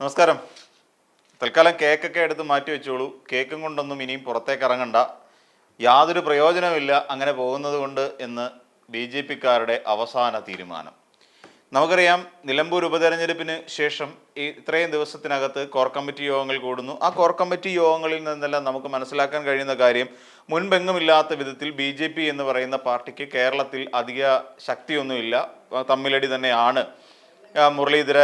നമസ്കാരം. തൽക്കാലം കേക്കൊക്കെ എടുത്ത് മാറ്റി വെച്ചോളൂ. കേക്കും കൊണ്ടൊന്നും ഇനിയും പുറത്തേക്ക് ഇറങ്ങണ്ട. യാതൊരു പ്രയോജനമില്ല അങ്ങനെ പോകുന്നത് കൊണ്ട് എന്ന് ബി ജെ പിക്കാരുടെ അവസാന തീരുമാനം. നമുക്കറിയാം നിലമ്പൂർ ഉപതെരഞ്ഞെടുപ്പിന് ശേഷം ഈ ഇത്രയും ദിവസത്തിനകത്ത് കോർ കമ്മിറ്റി യോഗങ്ങൾ കൂടുന്നു. ആ കോർ കമ്മിറ്റി യോഗങ്ങളിൽ നിന്നെല്ലാം നമുക്ക് മനസ്സിലാക്കാൻ കഴിയുന്ന കാര്യം മുൻപെങ്ങുമില്ലാത്ത വിധത്തിൽ ബി ജെ പി എന്ന് പറയുന്ന പാർട്ടിക്ക് കേരളത്തിൽ അധിക ശക്തിയൊന്നുമില്ല. തമ്മിലടി തന്നെയാണ്. മുരളീധര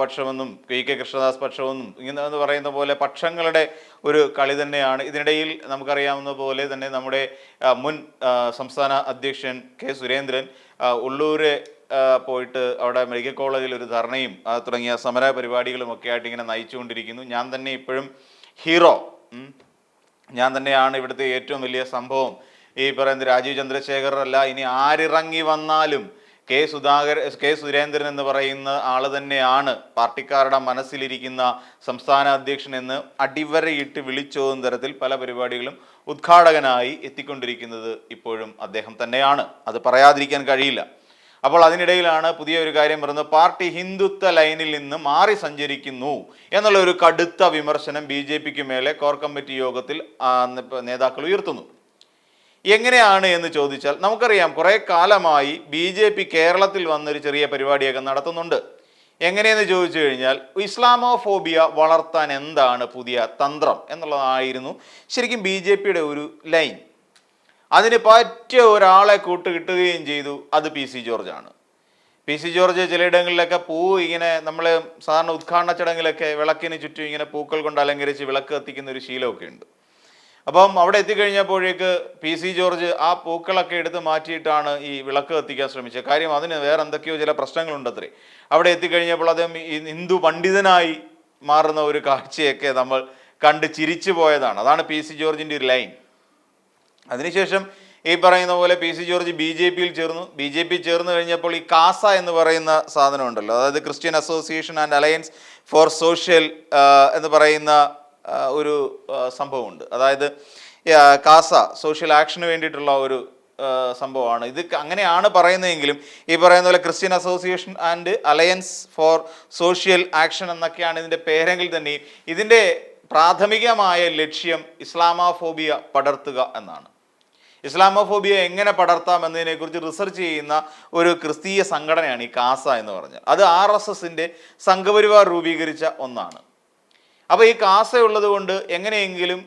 പക്ഷമെന്നും കെ. കെ. കൃഷ്ണദാസ് പക്ഷമെന്നും ഇങ്ങനെ പറയുന്ന പോലെ പക്ഷങ്ങളുടെ ഒരു കളി തന്നെയാണ്. ഇതിനിടയിൽ നമുക്കറിയാവുന്ന പോലെ തന്നെ നമ്മുടെ മുൻ സംസ്ഥാന അധ്യക്ഷൻ കെ. സുരേന്ദ്രൻ ഉള്ളൂര് പോയിട്ട് അവിടെ മെഡിക്കൽ കോളേജിൽ ഒരു ധർണയും തുടങ്ങിയ സമര പരിപാടികളും ഒക്കെ ആയിട്ട് ഇങ്ങനെ നയിച്ചുകൊണ്ടിരിക്കുന്നു. ഞാൻ തന്നെ ഇപ്പോഴും ഹീറോ. ഞാൻ തന്നെയാണ് ഇവിടുത്തെ ഏറ്റവും വലിയ സംഭവം. ഈ പറയുന്നത് രാജീവ് ചന്ദ്രശേഖർ അല്ല ഇനി ആരിറങ്ങി വന്നാലും കെ സുധാകർ കെ സുരേന്ദ്രൻ എന്ന് പറയുന്ന ആൾ തന്നെയാണ് പാർട്ടിക്കാരുടെ മനസ്സിലിരിക്കുന്ന സംസ്ഥാന അധ്യക്ഷൻ എന്ന് അടിവരയിട്ട് വിളിച്ചോതുന്ന തരത്തിൽ പല പരിപാടികളും ഉദ്ഘാടകനായി എത്തിക്കൊണ്ടിരിക്കുന്നത് ഇപ്പോഴും അദ്ദേഹം തന്നെയാണ്. അത് പറയാതിരിക്കാൻ കഴിയില്ല. അപ്പോൾ അതിനിടയിലാണ് പുതിയ ഒരു കാര്യം പറയുന്നത് പാർട്ടി ഹിന്ദുത്വ ലൈനിൽ നിന്ന് മാറി സഞ്ചരിക്കുന്നു എന്നുള്ള ഒരു കടുത്ത വിമർശനം ബി മേലെ കോർ കമ്മിറ്റി യോഗത്തിൽ നേതാക്കൾ ഉയർത്തുന്നു. എങ്ങനെയാണ് എന്ന് ചോദിച്ചാൽ നമുക്കറിയാം കുറെ കാലമായി ബി ജെ പി കേരളത്തിൽ വന്നൊരു ചെറിയ പരിപാടിയൊക്കെ നടത്തുന്നുണ്ട്. എങ്ങനെയെന്ന് ചോദിച്ചു കഴിഞ്ഞാൽ ഇസ്ലാമോഫോബിയ വളർത്താൻ എന്താണ് പുതിയ തന്ത്രം എന്നുള്ളതായിരുന്നു ശരിക്കും ബി ജെ പിയുടെ ഒരു ലൈൻ. അതിന് പറ്റിയ ഒരാളെ കൂട്ട് കിട്ടുകയും ചെയ്തു അത് പി സി ജോർജ് ആണ് പി സി ജോർജ് ചിലയിടങ്ങളിലൊക്കെ പൂ ഇങ്ങനെ നമ്മൾ സാധാരണ ഉദ്ഘാടന ചടങ്ങിലൊക്കെ വിളക്കിന് ചുറ്റും ഇങ്ങനെ പൂക്കൾ കൊണ്ട് അലങ്കരിച്ച് വിളക്ക് കത്തിക്കുന്ന ഒരു ശീലമൊക്കെ ഉണ്ട്. അപ്പം അവിടെ എത്തിക്കഴിഞ്ഞപ്പോഴേക്ക് പി സി ജോർജ് ആ പൂക്കളൊക്കെ എടുത്ത് മാറ്റിയിട്ടാണ് ഈ വിളക്ക് കത്തിക്കാൻ ശ്രമിച്ചത്. കാര്യം അതിന് വേറെ എന്തൊക്കെയോ ചില പ്രശ്നങ്ങളുണ്ടത്രേ. അവിടെ എത്തിക്കഴിഞ്ഞപ്പോൾ അദ്ദേഹം ഈ ഹിന്ദു പണ്ഡിതനായി മാറുന്ന ഒരു കാഴ്ചയൊക്കെ നമ്മൾ കണ്ട് ചിരിച്ചു പോയതാണ്. അതാണ് പി സി ജോർജിന്റെ ഒരു ലൈൻ. അതിനുശേഷം ഈ പറയുന്ന പോലെ P C George B J പിയിൽ ചേർന്നു. ബി ജെ പി ചേർന്ന് കഴിഞ്ഞപ്പോൾ ഈ കാസ എന്ന് പറയുന്ന സാധനം ഉണ്ടല്ലോ. അതായത് Christian Association and Alliance for Social എന്ന് പറയുന്ന ഒരു സംഭവമുണ്ട്. അതായത് കാസ സോഷ്യൽ ആക്ഷന് വേണ്ടിയിട്ടുള്ള ഒരു സംഭവമാണ്. ഇത് അങ്ങനെയാണ് പറയുന്നതെങ്കിലും ഈ പറയുന്ന പോലെ Christian Association and Alliance for Social Action എന്നൊക്കെയാണ് ഇതിന്റെ പേരെങ്കിൽ തന്നെ ഇതിന്റെ പ്രാഥമികമായ ലക്ഷ്യം ഇസ്ലാമോഫോബിയ പടർത്തുക എന്നാണ്. ഇസ്ലാമോഫോബിയ എങ്ങനെ പടർത്താം എന്നതിനെക്കുറിച്ച് റിസർച്ച് ചെയ്യുന്ന ഒരു ക്രിസ്തീയ സംഘടനയാണ് ഈ കാസ എന്ന് പറഞ്ഞാൽ. അത് ആർ എസ് എസിന്റെ സംഘപരിവാർ രൂപീകരിച്ച ഒന്നാണ്. അപ്പോൾ ഈ കാസ ഉള്ളത് കൊണ്ട് എങ്ങനെയെങ്കിലും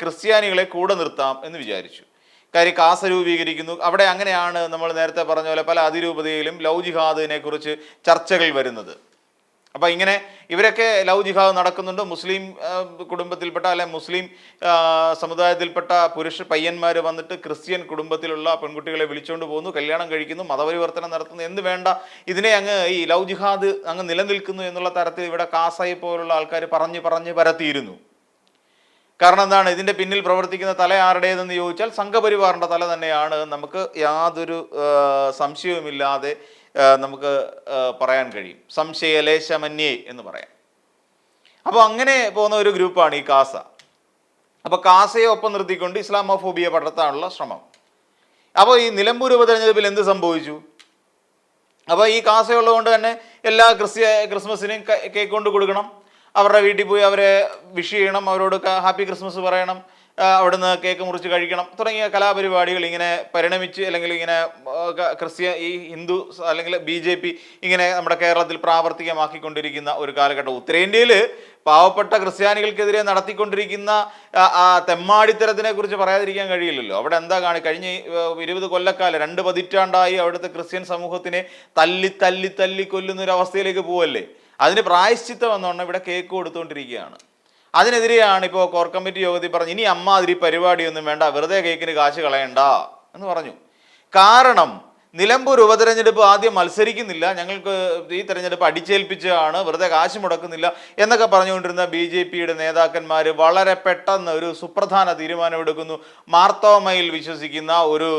ക്രിസ്ത്യാനികളെ കൂടെ നിർത്താം എന്ന് വിചാരിച്ചു. കാര്യം കാസ രൂപീകരിക്കുന്നു. അവിടെ അങ്ങനെയാണ് നമ്മൾ നേരത്തെ പറഞ്ഞ പോലെ പല അതിരൂപതയിലും ലൗജിഹാദിനെ ജിഹാദിനെ കുറിച്ച് ചർച്ചകൾ വരുന്നത്. അപ്പോൾ ഇങ്ങനെ ഇവരൊക്കെ ലവ് ജിഹാദ് നടക്കുന്നുണ്ട്. മുസ്ലിം കുടുംബത്തിൽപ്പെട്ട അല്ലെ മുസ്ലിം സമുദായത്തിൽപ്പെട്ട പുരുഷ പയ്യന്മാർ വന്നിട്ട് ക്രിസ്ത്യൻ കുടുംബത്തിലുള്ള പെൺകുട്ടികളെ വിളിച്ചുകൊണ്ട് പോകുന്നു കല്യാണം കഴിക്കുന്നു മതപരിവർത്തനം നടത്തുന്നു. എന്ന് വേണ്ട ഇതിനെ അങ്ങ് ഈ ലവ് ജിഹാദ് അങ്ങ് നിലനിൽക്കുന്നു എന്നുള്ള തരത്തിൽ ഇവിടെ കാസായി പോലുള്ള ആൾക്കാർ പറഞ്ഞ് പറഞ്ഞ് പരത്തിയിരുന്നു. കാരണം എന്താണ്? ഇതിന്റെ പിന്നിൽ പ്രവർത്തിക്കുന്ന തല ആരുടേതെന്ന് ചോദിച്ചാൽ സംഘപരിവാറിന്റെ തല തന്നെയാണ്. നമുക്ക് യാതൊരു സംശയവുമില്ലാതെ നമുക്ക് പറയാൻ കഴിയും. സംശയലേശമന്യേ എന്ന് പറയാം. അപ്പോൾ അങ്ങനെ പോകുന്ന ഒരു ഗ്രൂപ്പാണ് ഈ കാസ. അപ്പോൾ കാസയെ ഒപ്പം നിർത്തിക്കൊണ്ട് ഇസ്ലാമോഫോബിയ പടർത്താനുള്ള ശ്രമം. അപ്പോൾ ഈ നിലമ്പൂർ ഉപതെരഞ്ഞെടുപ്പിൽ എന്ത് സംഭവിച്ചു? അപ്പോൾ ഈ കാസയുള്ളതുകൊണ്ട് തന്നെ എല്ലാ ക്രിസ്ത്യ ക്രിസ്മസിനും കേക്ക് കൊണ്ട് കൊടുക്കണം. അവരുടെ വീട്ടിൽ പോയി അവരെ വിഷ് ചെയ്യണം അവരോട് ഹാപ്പി ക്രിസ്മസ് പറയണം. അവിടുന്ന് കേക്ക് മുറിച്ച് കഴിക്കണം. തുടങ്ങിയ കലാപരിപാടികൾ ഇങ്ങനെ പരിണമിച്ച് അല്ലെങ്കിൽ ഇങ്ങനെ ക്രിസ്ത്യ ഈ ഹിന്ദു അല്ലെങ്കിൽ ബി ജെ പി ഇങ്ങനെ നമ്മുടെ കേരളത്തിൽ പ്രാവർത്തികമാക്കിക്കൊണ്ടിരിക്കുന്ന ഒരു കാലഘട്ടം. ഉത്തരേന്ത്യയിൽ പാവപ്പെട്ട ക്രിസ്ത്യാനികൾക്കെതിരെ നടത്തിക്കൊണ്ടിരിക്കുന്ന തെമ്മാടിത്തരത്തിനെ കുറിച്ച് പറയാതിരിക്കാൻ കഴിയില്ലല്ലോ. അവിടെ എന്താ കാണി കഴിഞ്ഞ ഇരുപത് കൊല്ലക്കാലം രണ്ട് പതിറ്റാണ്ടായി അവിടുത്തെ ക്രിസ്ത്യൻ സമൂഹത്തിനെ തല്ലി തല്ലി തല്ലി കൊല്ലുന്ന ഒരു അവസ്ഥയിലേക്ക് പോവല്ലേ? അതിന് പ്രായശ്ചിത്തം എന്നോണം ഇവിടെ കേക്ക് കൊടുത്തുകൊണ്ടിരിക്കുകയാണ് അതിനെതിരെയാണ് ഇപ്പോൾ കോർ കമ്മിറ്റി യോഗത്തിൽ പറഞ്ഞു ഇനി അമ്മാതിരി പരിപാടിയൊന്നും വേണ്ട വെറുതെ കേക്കിന് കാശ് കളയണ്ട എന്ന് പറഞ്ഞു. കാരണം നിലമ്പൂർ ഉപതെരഞ്ഞെടുപ്പ് ആദ്യം മത്സരിക്കുന്നില്ല. ഞങ്ങൾക്ക് ഈ തെരഞ്ഞെടുപ്പ് അടിച്ചേൽപ്പിച്ചാണ് വെറുതെ കാശ് മുടക്കുന്നില്ല എന്നൊക്കെ പറഞ്ഞുകൊണ്ടിരുന്ന ബി ജെ പിയുടെ നേതാക്കന്മാർ വളരെ പെട്ടെന്ന് ഒരു സുപ്രധാന തീരുമാനമെടുക്കുന്നു. മാർത്തോമയിൽ വിശ്വസിക്കുന്ന ഒരു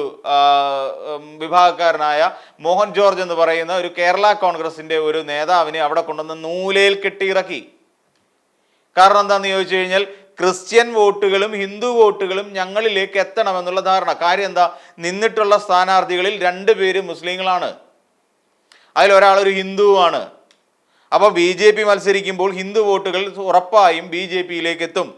വിഭാഗക്കാരനായ മോഹൻ ജോർജ് എന്ന് പറയുന്ന ഒരു കേരള കോൺഗ്രസിന്റെ ഒരു നേതാവിനെ അവിടെ കൊണ്ടുവന്ന് നൂലയിൽ കെട്ടിയിറക്കി. കാരണം എന്താണെന്ന് ചോദിച്ചു കഴിഞ്ഞാൽ ക്രിസ്ത്യൻ വോട്ടുകളും ഹിന്ദു വോട്ടുകളും ഞങ്ങളിലേക്ക് എത്തണമെന്നുള്ള ധാരണ. കാര്യം എന്താ? നിന്നിട്ടുള്ള സ്ഥാനാർത്ഥികളിൽ രണ്ട് പേര് മുസ്ലിങ്ങളാണ്. അതിൽ ഒരാൾ ഒരു ഹിന്ദുവാണ് അപ്പോൾ ബി ജെ പി മത്സരിക്കുമ്പോൾ ഹിന്ദു വോട്ടുകൾ ഉറപ്പായും ബി ജെ പിയിലേക്ക് എത്തും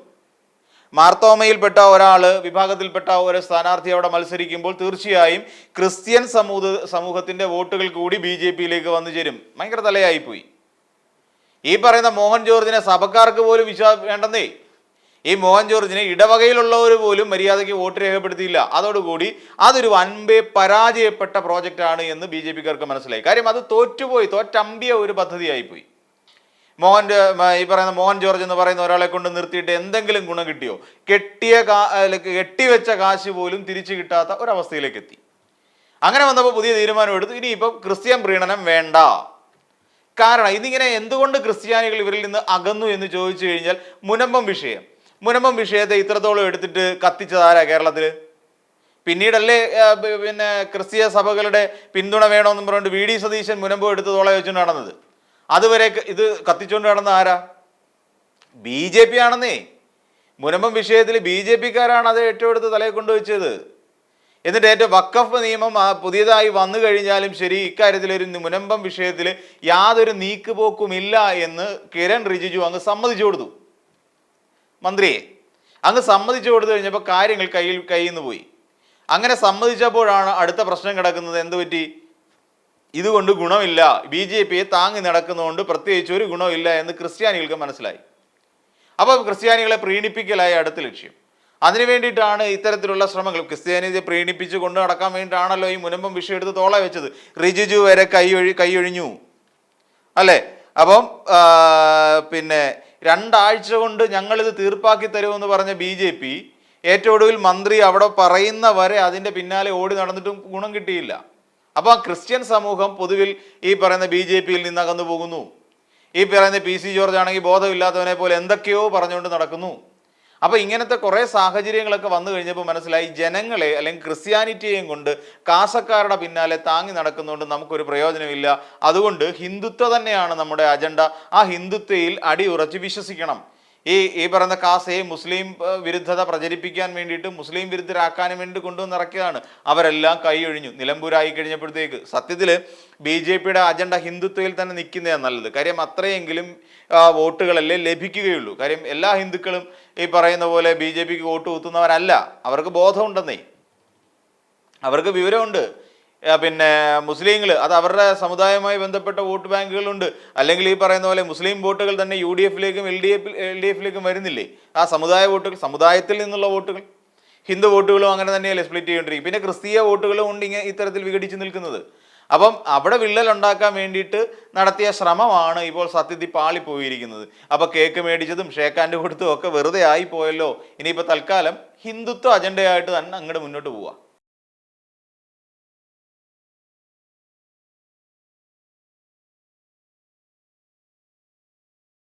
മാർത്തോമയിൽപ്പെട്ട ഒരാൾ വിഭാഗത്തിൽപ്പെട്ട ഒരു സ്ഥാനാർത്ഥി അവിടെ മത്സരിക്കുമ്പോൾ തീർച്ചയായും ക്രിസ്ത്യൻ സമൂഹ സമൂഹത്തിന്റെ വോട്ടുകൾ കൂടി ബി ജെ പിയിലേക്ക് വന്നു ചേരും. ഭയങ്കര തലയായിപ്പോയി. ഈ പറയുന്ന മോഹൻ ജോർജിനെ സഭക്കാർക്ക് പോലും വിശ്വാ വേണ്ടെന്നേ. ഈ മോഹൻ ജോർജിനെ ഇടവകയിലുള്ളവർ പോലും മര്യാദയ്ക്ക് വോട്ട് രേഖപ്പെടുത്തിയില്ല. അതോടുകൂടി അതൊരു വൻപേ പരാജയപ്പെട്ട പ്രോജക്റ്റാണ് എന്ന് ബി ജെ പിക്കാർക്ക് മനസ്സിലായി. കാര്യം അത് തോറ്റുപോയി തോറ്റമ്പിയ ഒരു പദ്ധതിയായിപ്പോയി. മോഹൻ ഈ പറയുന്ന മോഹൻ ജോർജ് എന്ന് പറയുന്ന ഒരാളെ കൊണ്ട് നിർത്തിയിട്ട് എന്തെങ്കിലും ഗുണം കിട്ടിയോ? കെട്ടിയ കെട്ടിവെച്ച കാശ് പോലും തിരിച്ചു കിട്ടാത്ത ഒരവസ്ഥയിലേക്ക് എത്തി അങ്ങനെ വന്നപ്പോൾ പുതിയ തീരുമാനം എടുത്തു. ഇനിയിപ്പം ക്രിസ്ത്യൻ പ്രീണനം വേണ്ട. കാരണം ഇതിങ്ങനെ എന്തുകൊണ്ട് ക്രിസ്ത്യാനികൾ ഇവരിൽ നിന്ന് അകന്നു എന്ന് ചോദിച്ചു കഴിഞ്ഞാൽ മുനമ്പം വിഷയം. മുനമ്പം വിഷയത്തെ ഇത്രത്തോളം എടുത്തിട്ട് കത്തിച്ചതാരാ കേരളത്തിൽ പിന്നീടല്ലേ പിന്നെ ക്രിസ്തീയ സഭകളുടെ പിന്തുണ വേണമെന്നും പറഞ്ഞുകൊണ്ട് വി. ഡി. സതീശൻ മുനമ്പം എടുത്ത് തോളെ വെച്ചുകൊണ്ട് നടന്നത്. അതുവരെ ഇത് കത്തിച്ചുകൊണ്ട് നടന്ന ആരാ? ബി ജെ പി ആണെന്നേ. മുനമ്പം വിഷയത്തിൽ ബി ജെ പിക്കാരാണ് അത് ഏറ്റവും എടുത്ത് തലയെ കൊണ്ടുവച്ചത്. എന്നിട്ട് ഏറ്റവും വക്കഫ് നിയമം പുതിയതായി വന്നു കഴിഞ്ഞാലും ശരി ഇക്കാര്യത്തിൽ ഒരു മുനമ്പം വിഷയത്തിൽ യാതൊരു നീക്കുപോക്കുമില്ല എന്ന് കിരൺ റിജിജു അങ്ങ് സമ്മതിച്ചു കൊടുത്തു. മന്ത്രിയെ അങ്ങ് സമ്മതിച്ചു കൊടുത്തു കഴിഞ്ഞപ്പോൾ കാര്യങ്ങൾ കയ്യിൽ കയ്യിൽ നിന്ന് പോയി. അങ്ങനെ സമ്മതിച്ചപ്പോഴാണ് അടുത്ത പ്രശ്നം കിടക്കുന്നത് എന്ത് പറ്റി? ഇതുകൊണ്ട് ഗുണമില്ല ബി ജെ പിയെ താങ്ങി നടക്കുന്നതുകൊണ്ട് പ്രത്യേകിച്ച് ഒരു ഗുണമില്ല എന്ന് ക്രിസ്ത്യാനികൾക്ക് മനസ്സിലായി. അപ്പം ക്രിസ്ത്യാനികളെ പ്രീണിപ്പിക്കലായി അടുത്ത ലക്ഷ്യം. അതിനു വേണ്ടിയിട്ടാണ് ഇത്തരത്തിലുള്ള ശ്രമങ്ങൾ. ക്രിസ്ത്യാനിയെ പ്രീണിപ്പിച്ച് കൊണ്ടു നടക്കാൻ വേണ്ടിയിട്ടാണല്ലോ ഈ മുനമ്പം വിഷയം എടുത്ത് തോള വെച്ചത്. റിജിജു വരെ കൈയൊഴി കൈയൊഴിഞ്ഞു അല്ലേ? അപ്പം പിന്നെ രണ്ടാഴ്ച കൊണ്ട് ഞങ്ങളിത് തീർപ്പാക്കി തരുമെന്ന് പറഞ്ഞ ബി ജെ പി ഏറ്റവും ഒടുവിൽ മന്ത്രി അവിടെ പറയുന്ന വരെ അതിന്റെ പിന്നാലെ ഓടി നടന്നിട്ടും ഗുണം കിട്ടിയില്ല. അപ്പോൾ ആ ക്രിസ്ത്യൻ സമൂഹം പൊതുവിൽ ഈ പറയുന്ന ബി ജെ പിയിൽ നിന്ന് അകന്നു പോകുന്നു. ഈ പറയുന്ന പി സി ജോർജ് ആണെങ്കിൽ ബോധമില്ലാത്തവനെ പോലെ എന്തൊക്കെയോ പറഞ്ഞുകൊണ്ട് നടക്കുന്നു. അപ്പോൾ ഇങ്ങനത്തെ കുറേ സാഹചര്യങ്ങളൊക്കെ വന്നു കഴിഞ്ഞപ്പോൾ മനസ്സിലായി ജനങ്ങളെ അല്ലെങ്കിൽ ക്രിസ്ത്യാനിറ്റിയെയും കൊണ്ട് കാസക്കാരുടെ പിന്നാലെ താങ്ങി നടക്കുന്നതുകൊണ്ട് നമുക്കൊരു പ്രയോജനമില്ല. അതുകൊണ്ട് ഹിന്ദുത്വ തന്നെയാണ് നമ്മുടെ അജണ്ട. ആ ഹിന്ദുത്വയിൽ അടിയുറച്ച് വിശ്വസിക്കണം. ഈ ഈ പറയുന്ന കാസയെ മുസ്ലിം വിരുദ്ധത പ്രചരിപ്പിക്കാൻ വേണ്ടിയിട്ട് മുസ്ലിം വിരുദ്ധരാക്കാനും വേണ്ടി കൊണ്ടുവന്ന് ഇറക്കിയതാണ്. അവരെല്ലാം കൈയൊഴിഞ്ഞു നിലമ്പൂരായി കഴിഞ്ഞപ്പോഴത്തേക്ക്. സത്യത്തിൽ ബി ജെ പിയുടെ അജണ്ട ഹിന്ദുത്വയിൽ തന്നെ നിൽക്കുന്നതാണ് നല്ലത്. കാര്യം അത്രയെങ്കിലും വോട്ടുകളല്ലേ ലഭിക്കുകയുള്ളൂ. കാര്യം എല്ലാ ഹിന്ദുക്കളും ഈ പറയുന്ന പോലെ ബി ജെ പിക്ക് വോട്ട് കുത്തുന്നവരല്ല. അവർക്ക് ബോധമുണ്ടെന്നേ. അവർക്ക് വിവരമുണ്ട്. പിന്നെ മുസ്ലിങ്ങൾ അത് അവരുടെ സമുദായവുമായി ബന്ധപ്പെട്ട വോട്ട് ബാങ്കുകളുണ്ട്. അല്ലെങ്കിൽ ഈ പറയുന്ന പോലെ മുസ്ലിം വോട്ടുകൾ തന്നെ യു ഡി എഫിലേക്കും എൽ ഡി എഫ് എൽ ഡി എഫിലേക്കും വരുന്നില്ലേ? ആ സമുദായ വോട്ടുകൾ സമുദായത്തിൽ നിന്നുള്ള വോട്ടുകൾ ഹിന്ദു വോട്ടുകളും അങ്ങനെ തന്നെയല്ലേ സ്പ്ലിറ്റ് ചെയ്യേണ്ടിരിക്കും. പിന്നെ ക്രിസ്തീയ വോട്ടുകളും ഉണ്ട് ഇങ്ങനെ ഇത്തരത്തിൽ വിഘടിച്ച് നിൽക്കുന്നത്. അപ്പം അവിടെ വിള്ളൽ ഉണ്ടാക്കാൻ വേണ്ടിയിട്ട് നടത്തിയ ശ്രമമാണ് ഇപ്പോൾ സത്യത്തിൽ പാളിപ്പോയിരിക്കുന്നത്. അപ്പോൾ കേക്ക് മേടിച്ചതും ഷേക്കാന്റെ കൊടുത്തും ഒക്കെ വെറുതെ ആയി പോയല്ലോ ഇനിയിപ്പോൾ തൽക്കാലം ഹിന്ദുത്വ അജണ്ടയായിട്ട് തന്നെ അങ്ങോട്ട് മുന്നോട്ട് പോവാം.